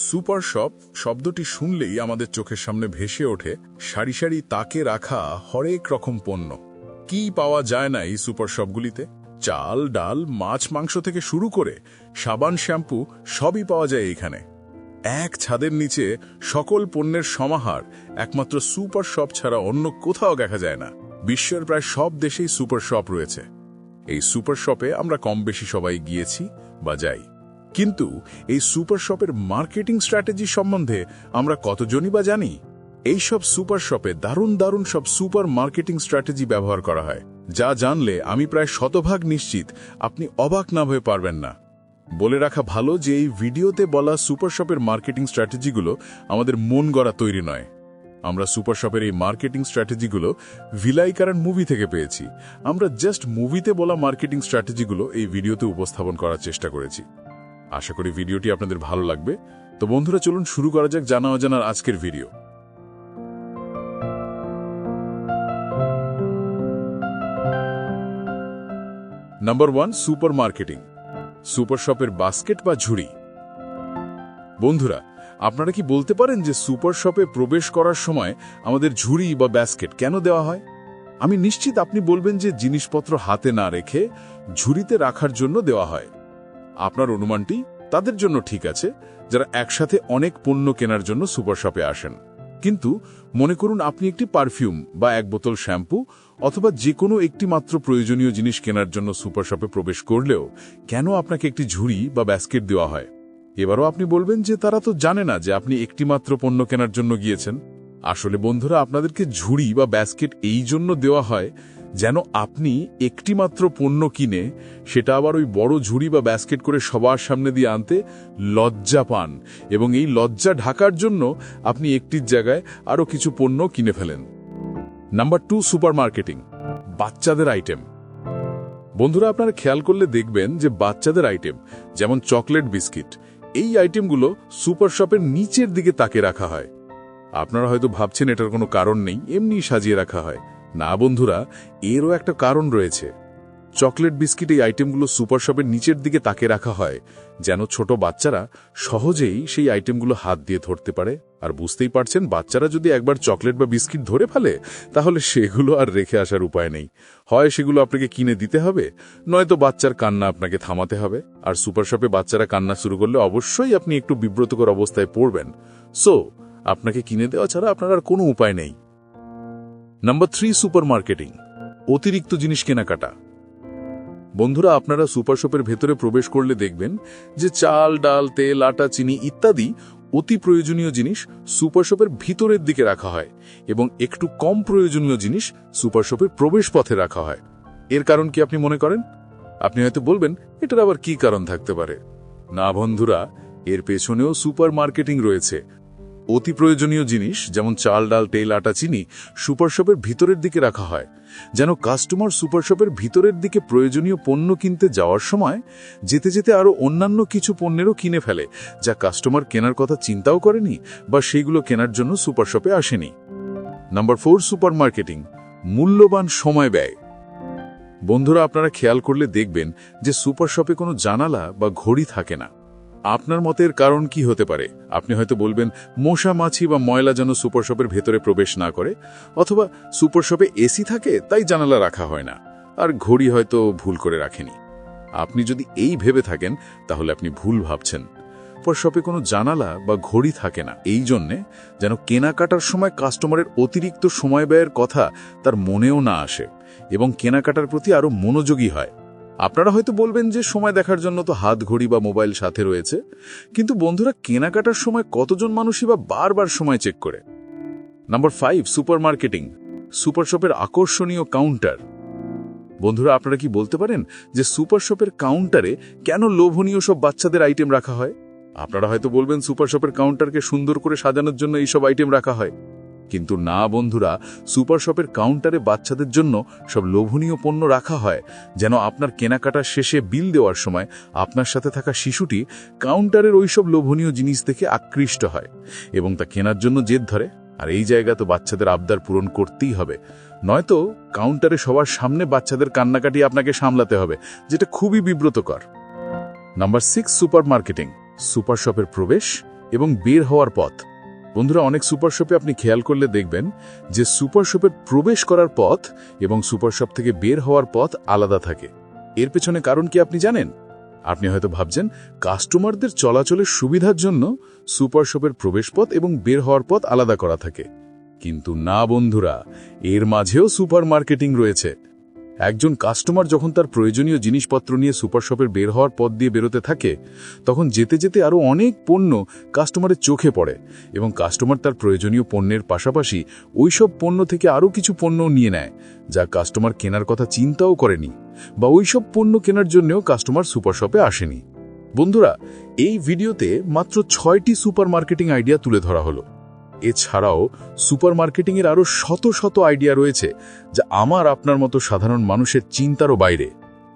Super shop শব্দটি শুনলেই আমাদের চোখের সামনে ভেসে ওঠে, সারি সারি তাকে রাখা হরেক রকম পণ্য। কি পাওয়া যায় না এই সুপার শপগুলিতে? চাল, ডাল, মাছ, মাংস থেকে শুরু করে সাবান, শ্যাম্পু সবই পাওয়া যায় এখানে। এক ছাদের নিচে সকল পণ্যের সমাহার একমাত্র সুপার শপ ছাড়া অন্য কোথাও দেখা যায় না। বিশ্বের প্রায় সব দেশেই সুপার শপ রয়েছে। এই সুপার শপে আমরা কম বেশি সবাই গিয়েছি বা যাই। কিন্তু এই সুপার শপের মার্কেটিং স্ট্র্যাটেজি সম্বন্ধে আমরা কতজনই বা জানি? এই সব সুপার শপে দারুণ দারুণ সব সুপার মার্কেটিং স্ট্র্যাটেজি ব্যবহার করা হয়। যা জানলে আমি প্রায় শতভাগ নিশ্চিত আপনি অবাক না হয়ে পারবেন না। বলে রাখা ভালো যে এই ভিডিওতে বলা সুপার শপের মার্কেটিং স্ট্র্যাটেজিগুলো আমাদের মন গড়া তৈরি নয়। আমরা সুপার শপের এই মার্কেটিং স্ট্র্যাটেজিগুলো ভিলাইকারণ মুভি থেকে পেয়েছি। আমরা জাস্ট মুভিতে বলা মার্কেটিং স্ট্র্যাটেজিগুলো এই ভিডিওতে উপস্থাপন করার চেষ্টা করেছি। আশা করি ভিডিওটি আপনাদের ভালো লাগবে। তো বন্ধুরা, চলুন শুরু করা যাক জানা অজানার আজকের video. Number one super marketing super শপের বাস্কেট বা ঝুড়ি। বন্ধুরা, আপনারা কি বলতে পারেন যে সুপার শপে প্রবেশ করার সময় আমাদের ঝুড়ি বা ব্যাস্কেট কেন দেওয়া হয়? আমি নিশ্চিত আপনি বলবেন যে জিনিসপত্র হাতে না রেখে ঝুড়িতে রাখার জন্য দেওয়া হয়। আপনার অনুমানটি তাদের জন্য ঠিক আছে, যারা একসাথে অনেক পণ্য কেনার জন্য সুপার শপে আসেন। কিন্তু মনে করুন আপনি একটি পারফিউম বা এক বোতল শ্যাম্পু অথবা যে কোনো একটি মাত্র প্রয়োজনীয় জিনিস কেনার জন্য সুপার শপে প্রবেশ করলেও কেন আপনাকে একটি ঝুড়ি বা ব্যাস্কেট দেওয়া হয়? এবারও আপনি বলবেন যে তারা তো জানে না যে আপনি একটি মাত্র পণ্য কেনার জন্য গিয়েছেন। আসলে বন্ধুরা, আপনাদেরকে ঝুড়ি বা ব্যাস্কেট এই জন্য দেওয়া হয় যেন আপনি একটি মাত্র পণ্য কিনে সেটা আবার ওই বড় ঝুড়ি বা ব্যাস্কেট করে সবার সামনে দিয়ে আনতে লজ্জা পান এবং এই লজ্জা ঢাকার জন্য আপনি একটির জায়গায় আরও কিছু পণ্য কিনে ফেলেন। নাম্বার টু সুপার মার্কেটিং বাচ্চাদের আইটেম। বন্ধুরা, আপনারা খেয়াল করলে দেখবেন যে বাচ্চাদের আইটেম, যেমন চকলেট বিস্কিট, এই আইটেমগুলো সুপার শপের নিচের দিকে তাকে রাখা হয়। আপনারা হয়তো ভাবছেন এটার কোনো কারণ নেই এমনি সাজিয়ে রাখা হয়। না বন্ধুরা, এরও একটা কারণ রয়েছে। চকলেট বিস্কিট এই আইটেমগুলো সুপার শপের নিচের দিকে তাকে রাখা হয়, যেন ছোট বাচ্চারা সহজেই সেই আইটেমগুলো হাত দিয়ে ধরতে পারে। আর বুঝতেই পারছেন, বাচ্চারা যদি একবার চকলেট বা বিস্কিট ধরে ফেলে, তাহলে সেগুলো আর রেখে আসার উপায় নেই। হয় সেগুলো আপনাকে কিনে দিতে হবে, নয়তো বাচ্চার কান্না আপনাকে থামাতে হবে। আর সুপার শপে বাচ্চারা কান্না শুরু করলে অবশ্যই আপনি একটু বিব্রতকর অবস্থায় পড়বেন। সো, আপনাকে কিনে দেওয়া ছাড়া আপনার আর কোনো উপায় নেই। নাম্বার থ্রি সুপার মার্কেটিং অতিরিক্ত জিনিস কেনাকাটা। বন্ধুরা, আপনারা সুপার শপের ভেতরে প্রবেশ করলে দেখবেন যে চাল, ডাল, তেল, আটা, চিনি ইত্যাদি অতি প্রয়োজনীয় জিনিস সুপার শপের ভিতরের দিকে রাখা হয় এবং একটু কম প্রয়োজনীয় জিনিস সুপার শপের প্রবেশ পথে রাখা হয়। এর কারণ কি আপনি মনে করেন? আপনি হয়তো বলবেন, এটার আবার কি কারণ থাকতে পারে? না বন্ধুরা, এর পেছনেও সুপার মার্কেটিং রয়েছে। অতি প্রয়োজনীয় জিনিস যেমন চাল, ডাল, তেল, আটা, চিনি সুপার শপের ভিতরের দিকে রাখা হয়। যেন কাস্টমার সুপার শপের ভিতরের দিকে প্রয়োজনীয় পণ্য কিনতে যাওয়ার সময় যেতে যেতে আরও অন্যান্য কিছু পণ্যেরও কিনে ফেলে, যা কাস্টমার কেনার কথা চিন্তাও করেনি বা সেইগুলো কেনার জন্য সুপার শপে আসেনি। নাম্বার ফোর সুপার মার্কেটিং মূল্যবান সময় ব্যয়। বন্ধুরা, আপনারা খেয়াল করলে দেখবেন যে সুপার শপে কোনো জানালা বা ঘড়ি থাকে না। আপনার মতের কারণ কি হতে পারে? আপনি হয়তো বলবেন, মশা, মাছি বা ময়লা যেন সুপার শপের ভেতরে প্রবেশ না করে, অথবা সুপার শপে এসি থাকে, তাই জানালা রাখা হয় না, আর ঘড়ি হয়তো ভুল করে রাখেনি। আপনি যদি এই ভেবে থাকেন, তাহলে আপনি ভুল ভাবছেন। সুপার শপে কোনো জানালা বা ঘড়ি থাকে না। এই জন্যে যেন কেনাকাটার সময় কাস্টমারের অতিরিক্ত সময় ব্যয়ের কথা তার মনেও না আসে, এবং কেনাকাটার প্রতি আরও মনোযোগী হয়। আপনারা হয়তো বলবেন যে সময় দেখার জন্য তো হাত, ঘড়ি বা মোবাইল সাথে রয়েছে, কিন্তু বন্ধুরা কেনাকাটার সময় কতজন মানুষই বা বারবার সময় চেক করে? Number five, super marketing, super শপের আকর্ষণীয় কাউন্টার। বন্ধুরা, আপনারা কি বলতে পারেন যে সুপার শপের কাউন্টারে কেন লোভনীয় সব বাচ্চাদের আইটেম রাখা হয়? আপনারা হয়তো বলবেন সুপার শপের কাউন্টারকে সুন্দর করে সাজানোর জন্য এইসব আইটেম রাখা হয়। কিন্তু না, বন্ধুরা, সুপার শপের কাউন্টারে বাচ্চাদের জন্য সব লোভনীয় পণ্য রাখা হয়। যেন আপনার কেনাকাটার শেষে বিল দেওয়ার সময় আপনার সাথে থাকা শিশুটি কাউন্টারের ওইসব লোভনীয় জিনিস দেখে আকৃষ্ট হয় এবং তা কেনার জন্য জেদ ধরে। আর এই জায়গা তো বাচ্চাদের আবদার পূরণ করতেই হবে। নয়তো কাউন্টারে সবার সামনে বাচ্চাদের কান্নাকাটি আপনাকে সামলাতে হবে, যেটা খুবই বিব্রতকর। Number six, super marketing. Super শপের প্রবেশ এবং বের হওয়ার পথ। বন্ধুরা, অনেক সুপার শপে আপনি খেয়াল করলে দেখবেন যে সুপার শপের প্রবেশ করার পথ এবং সুপার শপ থেকে বের হওয়ার পথ আলাদা থাকে। এর পেছনে কারণ কি আপনি জানেন? আপনি হয়তো ভাবছেন, কাস্টমারদের চলাচলের সুবিধার জন্য সুপার শপের প্রবেশপথ এবং বের হওয়ার পথ আলাদা করা থাকে। কিন্তু না বন্ধুরা, এর মাঝেও সুপার মার্কেটিং রয়েছে। একজন কাস্টমার যখন তার প্রয়োজনীয় জিনিসপত্র নিয়ে সুপার শপের বের হওয়ার পথ দিয়ে বেরোতে থাকে, তখন যেতে যেতে আরও অনেক পণ্য কাস্টমারের চোখে পড়ে এবং কাস্টমার তার প্রয়োজনীয় পণ্যের পাশাপাশি ওই সব পণ্য থেকে আরও কিছু পণ্য নিয়ে নেয়, যা কাস্টমার কেনার কথা চিন্তাও করেনি বা ওই সব পণ্য কেনার জন্যও কাস্টমার সুপার শপে আসেনি। বন্ধুরা, এই ভিডিওতে মাত্র ছয়টি সুপার মার্কেটিং আইডিয়া তুলে ধরা হলো। এছাড়াও সুপার মার্কেটিংয়ের আরও শত শত আইডিয়া রয়েছে যা আমার আপনার মতো সাধারণ মানুষের চিন্তারও বাইরে।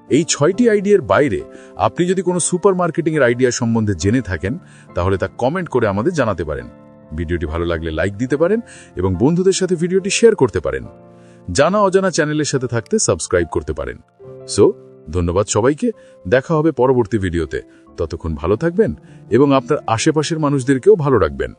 এই ছয়টি আইডিয়ার বাইরে আপনি যদি কোনো সুপার মার্কেটিংয়ের আইডিয়া সম্বন্ধে জেনে থাকেন, তাহলে তা কমেন্ট করে আমাদের জানাতে পারেন। ভিডিওটি ভালো লাগলে লাইক দিতে পারেন এবং বন্ধুদের সাথে ভিডিওটি শেয়ার করতে পারেন। জানা অজানা চ্যানেলের সাথে থাকতে সাবস্ক্রাইব করতে পারেন। সো, ধন্যবাদ সবাইকে, দেখা হবে পরবর্তী ভিডিওতে। ততক্ষণ ভালো থাকবেন এবং আপনার আশেপাশের মানুষদেরকেও ভালো রাখবেন।